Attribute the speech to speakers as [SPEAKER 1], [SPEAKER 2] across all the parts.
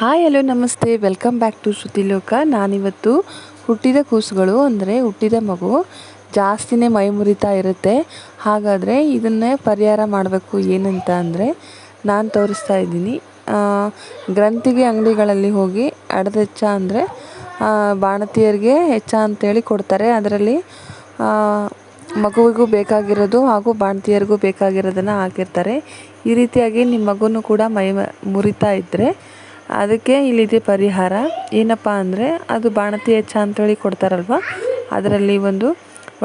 [SPEAKER 1] Hi hello ನಮಸ್ತೆ welcome back to Shrutiloka ನಾನಿವತ್ತು ಹುಟ್ಟಿದ ಕೂಸುಗಳು, ಅಂದರೆ ಹುಟ್ಟಿದ ಮಗು. ಜಾಸ್ತಿನೇ ಮೈ ಮುರಿತಾ ಇರುತ್ತೆ. ಹಾಗಾದರೆ ಇದನ್ನೇ ಪರಿಹಾರ ಮಾಡಬೇಕು ಏನಂತ ಅಂದರೆ ನಾನು ತೋರಿಸ್ತಾ ಇದ್ದೀನಿ. ಗ್ರಂಥಿಗೆ ಅಂಗಡಿಗಳಲ್ಲಿ ಹೋಗಿ ಅಡದೆಚ್ಚ ಅಂದರೆ ಬಾಣತಿಯರಿಗೆ ಹೆಚ್ಚ ಅಂತೇಳಿ ಕೊಡ್ತಾರೆ. ಅದರಲ್ಲಿ ಮಗುವಿಗೂ ಬೇಕಾಗಿರೋದು ಹಾಗೂ ಬಾಣತಿಯರಿಗೂ ಬೇಕಾಗಿರೋದನ್ನು ಹಾಕಿರ್ತಾರೆ. ಈ ರೀತಿಯಾಗಿ ನಿಮ್ಮ ಮಗುನೂ ಕೂಡ ಮೈ ಮುರಿತಾ ಇದ್ದರೆ ಅದಕ್ಕೆ ಇಲ್ಲಿದೆ ಪರಿಹಾರ. ಏನಪ್ಪ ಅಂದರೆ ಅದು ಬಾಣತಿಯ ಹೆಚ್ಚ ಅಂತೇಳಿ ಕೊಡ್ತಾರಲ್ವ? ಅದರಲ್ಲಿ ಒಂದು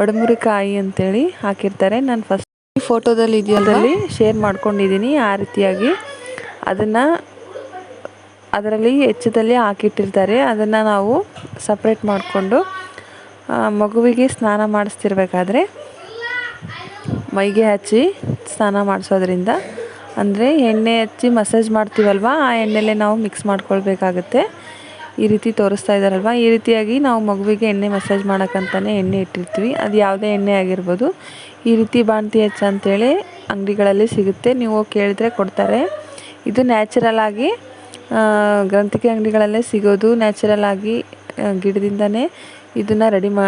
[SPEAKER 1] ಒಡಮುರಿಕಾಯಿ ಅಂತೇಳಿ ಹಾಕಿರ್ತಾರೆ. ನಾನು ಫಸ್ಟ್ ಫೋಟೋದಲ್ಲಿ ಇದೆಯಲ್ಲಿ ಶೇರ್ ಮಾಡ್ಕೊಂಡಿದ್ದೀನಿ ಆ ರೀತಿಯಾಗಿ. ಅದನ್ನು ಅದರಲ್ಲಿ ಹೆಚ್ಚದಲ್ಲಿ ಹಾಕಿಟ್ಟಿರ್ತಾರೆ. ಅದನ್ನು ನಾವು ಸಪ್ರೇಟ್ ಮಾಡಿಕೊಂಡು ಮಗುವಿಗೆ ಸ್ನಾನ ಮಾಡಿಸ್ತಿರ್ಬೇಕಾದ್ರೆ ಮೈಗೆ ಹಚ್ಚಿ ಸ್ನಾನ ಮಾಡಿಸೋದ್ರಿಂದ ಅಂದರೆ ಎಣ್ಣೆ ಹಚ್ಚಿ ಮಸಾಜ್ ಮಾಡ್ತೀವಲ್ವ? ಆ ಎಣ್ಣೆಲೇ ನಾವು ಮಿಕ್ಸ್ ಮಾಡ್ಕೊಳ್ಬೇಕಾಗತ್ತೆ. ಈ ರೀತಿ ತೋರಿಸ್ತಾ ಇದ್ದಾರಲ್ವ ಈ ರೀತಿಯಾಗಿ ನಾವು ಮಗುವಿಗೆ ಎಣ್ಣೆ ಮಸಾಜ್ ಮಾಡೋಕ್ಕಂತಲೇ ಎಣ್ಣೆ ಇಟ್ಟಿರ್ತೀವಿ. ಅದು ಯಾವುದೇ ಎಣ್ಣೆ ಆಗಿರ್ಬೋದು. ಈ ರೀತಿ ಬಾಣ್ತಿ ಹಚ್ಚ ಅಂತೇಳಿ ಅಂಗಡಿಗಳಲ್ಲಿ ಸಿಗುತ್ತೆ. ನೀವು ಕೇಳಿದ್ರೆ ಕೊಡ್ತಾರೆ. ಇದು ನ್ಯಾಚುರಲ್ ಆಗಿ ಗ್ರಂಥಿಕೆ ಅಂಗಡಿಗಳಲ್ಲೇ ಸಿಗೋದು. ನ್ಯಾಚುರಲ್ ಆಗಿ ಗಿಡದಿಂದನೇ ಇದನ್ನು ರೆಡಿ ಮಾ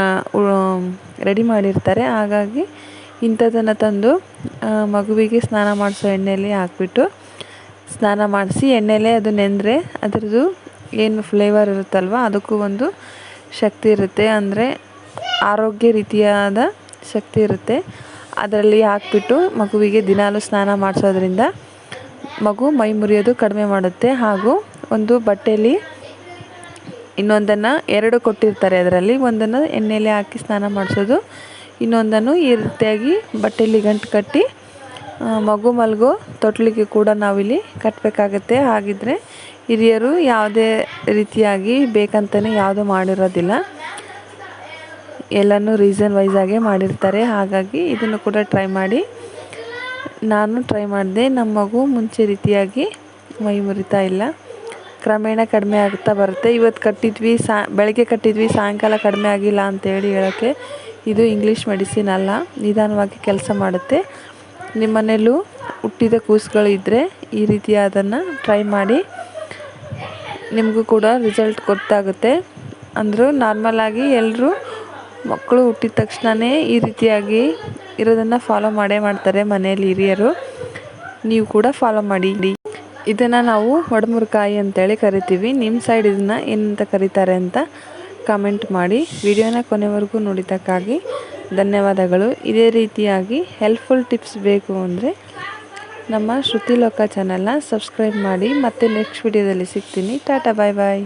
[SPEAKER 1] ರೆಡಿ ಮಾಡಿರ್ತಾರೆ. ಹಾಗಾಗಿ ಇಂಥದ್ದನ್ನು ತಂದು ಮಗುವಿಗೆ ಸ್ನಾನ ಮಾಡಿಸೋ ಎಣ್ಣೆಯಲ್ಲಿ ಹಾಕ್ಬಿಟ್ಟು ಸ್ನಾನ ಮಾಡಿಸಿ ಎಣ್ಣೆಲೇ ಅದು ನೆಂದರೆ ಅದರದ್ದು ಏನು ಫ್ಲೇವರ್ ಇರುತ್ತಲ್ವ, ಅದಕ್ಕೂ ಒಂದು ಶಕ್ತಿ ಇರುತ್ತೆ. ಅಂದರೆ ಆರೋಗ್ಯ ರೀತಿಯಾದ ಶಕ್ತಿ ಇರುತ್ತೆ. ಅದರಲ್ಲಿ ಹಾಕ್ಬಿಟ್ಟು ಮಗುವಿಗೆ ದಿನಾಲೂ ಸ್ನಾನ ಮಾಡಿಸೋದ್ರಿಂದ ಮಗು ಮೈ ಮುರಿಯೋದು ಕಡಿಮೆ ಮಾಡುತ್ತೆ. ಹಾಗೂ ಒಂದು ಬಟ್ಟೆಯಲ್ಲಿ ಇನ್ನೊಂದನ್ನು ಎರಡು ಕೊಟ್ಟಿರ್ತಾರೆ ಅದರಲ್ಲಿ, ಒಂದನ್ನು ಎಣ್ಣೆಲೆ ಹಾಕಿ ಸ್ನಾನ ಮಾಡಿಸೋದು ಇನ್ನೊಂದನ್ನು ಈ ರೀತಿಯಾಗಿ ಬಟ್ಟೆಯಲ್ಲಿ ಗಂಟು ಕಟ್ಟಿ ಮಗು ಮಲಗೋ ತೊಟ್ಲಿಗೆ ಕೂಡ ನಾವಿಲ್ಲಿ ಕಟ್ಟಬೇಕಾಗತ್ತೆ ಹಾಗಿದ್ರೆ ಹಿರಿಯರು ಯಾವುದೇ ರೀತಿಯಾಗಿ ಬೇಕಂತಲೇ ಯಾವುದೂ ಮಾಡಿರೋದಿಲ್ಲ. ಎಲ್ಲನೂ ರೀಸನ್ ವೈಸಾಗೆ ಮಾಡಿರ್ತಾರೆ. ಹಾಗಾಗಿ ಇದನ್ನು ಕೂಡ ಟ್ರೈ ಮಾಡಿ. ನಾನು ಟ್ರೈ ಮಾಡಿದೆ. ನಮ್ಮ ಮಗು ಮುಂಚೆ ರೀತಿಯಾಗಿ ಮೈ ಮುರಿತಾ ಇಲ್ಲ. ಕ್ರಮೇಣ ಕಡಿಮೆ ಆಗ್ತಾ ಬರುತ್ತೆ. ಇವತ್ತು ಕಟ್ಟಿದ್ವಿ, ಸಾ, ಬೆಳಗ್ಗೆ ಕಟ್ಟಿದ್ವಿ, ಸಾಯಂಕಾಲ ಕಡಿಮೆ ಆಗಿಲ್ಲ ಅಂತೇಳಿ ಹೇಳೋಕ್ಕೆ ಇದು ಇಂಗ್ಲೀಷ್ ಮೆಡಿಸಿನ್ ಅಲ್ಲ, ನಿಧಾನವಾಗಿ ಕೆಲಸ ಮಾಡುತ್ತೆ. ನಿಮ್ಮ ಹುಟ್ಟಿದ ಕೂಸುಗಳು ಇದ್ದರೆ ಈ ರೀತಿ ಅದನ್ನು ಟ್ರೈ ಮಾಡಿ. ನಿಮಗೂ ಕೂಡ ರಿಸಲ್ಟ್ ಗೊತ್ತಾಗುತ್ತೆ. ಅಂದರೂ ನಾರ್ಮಲಾಗಿ ಎಲ್ಲರೂ ಮಕ್ಕಳು ಹುಟ್ಟಿದ ತಕ್ಷಣವೇ ಈ ರೀತಿಯಾಗಿ ಇರೋದನ್ನು ಫಾಲೋ ಮಾಡೇ ಮಾಡ್ತಾರೆ ಮನೆಯಲ್ಲಿ ಹಿರಿಯರು. ನೀವು ಕೂಡ ಫಾಲೋ ಮಾಡಿ. ಇದನ್ನು ನಾವು ಒಡಮುರುಕಾಯಿ ಅಂತೇಳಿ ಕರಿತೀವಿ. ನಿಮ್ಮ ಸೈಡ್ ಇದನ್ನು ಏನಂತ ಕರೀತಾರೆ ಅಂತ ಕಮೆಂಟ್ ಮಾಡಿ ವಿಡಿಯೋನ ಕೊನೆವರೆಗೂ ನೋಡಿದ್ದಕ್ಕಾಗಿ ಧನ್ಯವಾದಗಳು. ಇದೇ ರೀತಿಯಾಗಿ ಹೆಲ್ಪ್ಫುಲ್ ಟಿಪ್ಸ್ ಬೇಕು ಅಂದರೆ ನಮ್ಮ ಶ್ರುತಿಲೋಕ ಚಾನಲ್ನ ಸಬ್ಸ್ಕ್ರೈಬ್ ಮಾಡಿ. ಮತ್ತೆ ನೆಕ್ಸ್ಟ್ ವಿಡಿಯೋದಲ್ಲಿ ಸಿಗ್ತೀನಿ. ಟಾಟಾ ಬಾಯ್ ಬಾಯ್